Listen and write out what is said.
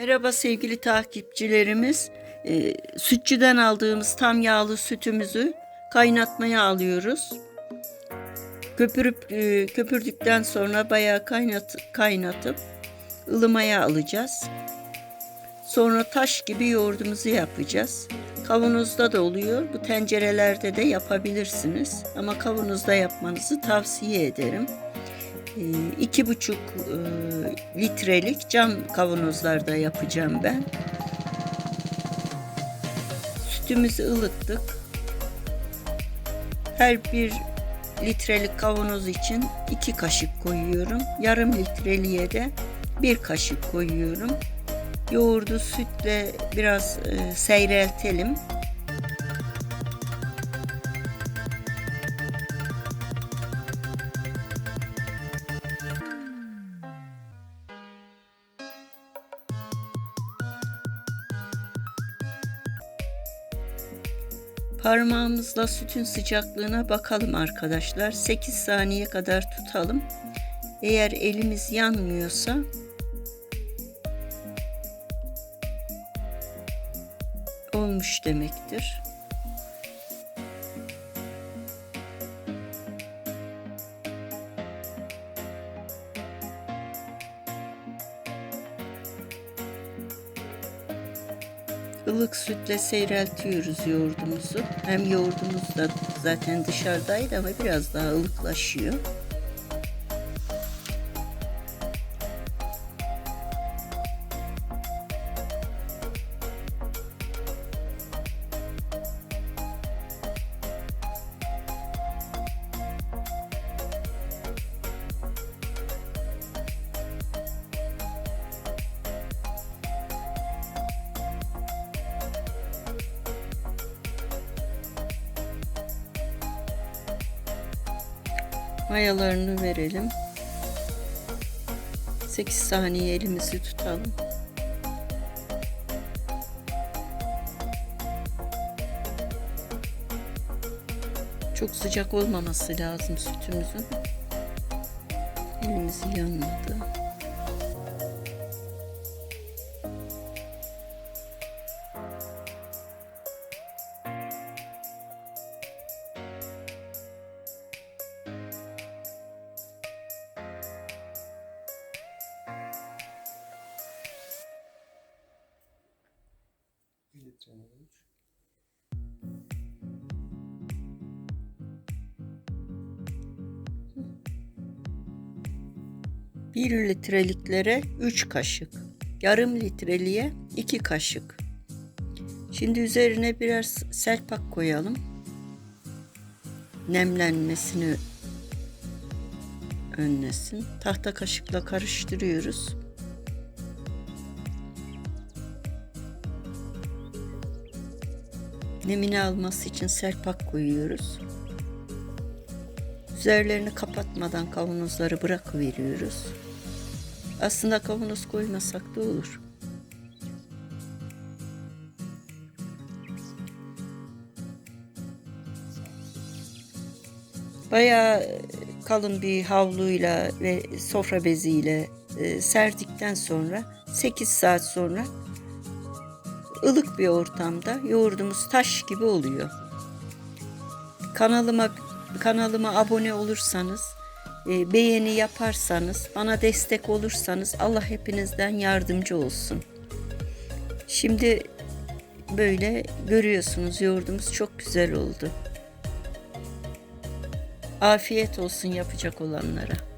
Merhaba sevgili takipçilerimiz. Ee, sütçüden aldığımız tam yağlı sütümüzü kaynatmaya alıyoruz. Köpürüp e, köpürdükten sonra bayağı kaynat kaynatıp ılımaya alacağız. Sonra taş gibi yoğurdumuzu yapacağız. Kavanozda da oluyor. Bu tencerelerde de yapabilirsiniz. Ama kavanozda yapmanızı tavsiye ederim. Ee, iki buçuk e, litrelik cam kavanozlarda yapacağım ben. Sütümüzü ılıttık. Her bir litrelik kavanoz için iki kaşık koyuyorum. Yarım litreliğe de bir kaşık koyuyorum. Yoğurdu sütle biraz e, seyreltelim. Parmağımızla sütün sıcaklığına bakalım arkadaşlar. 8 saniye kadar tutalım. Eğer elimiz yanmıyorsa olmuş demektir. Ilık sütle seyreltiyoruz yoğurdumuzu. Hem yoğurdumuz da zaten dışarıdaydı ama biraz daha ılıklaşıyor. Mayalarını verelim. 8 saniye elimizi tutalım. Çok sıcak olmaması lazım sütümüzün. Elimizi yanmadı. Litre olmuş. Bir litreliklere 3 kaşık. Yarım litreliğe 2 kaşık. Şimdi üzerine biraz serpak koyalım. Nemlenmesini önlesin. Tahta kaşıkla karıştırıyoruz. Nemini alması için serpak koyuyoruz. Üzerlerini kapatmadan kavanozları bırakıveriyoruz. Aslında kavanoz koymasak da olur. Bayağı kalın bir havluyla ve sofra beziyle e, serdikten sonra 8 saat sonra ılık bir ortamda yoğurdumuz taş gibi oluyor. Kanalıma kanalıma abone olursanız, e, beğeni yaparsanız, bana destek olursanız Allah hepinizden yardımcı olsun. Şimdi böyle görüyorsunuz yoğurdumuz çok güzel oldu. Afiyet olsun yapacak olanlara.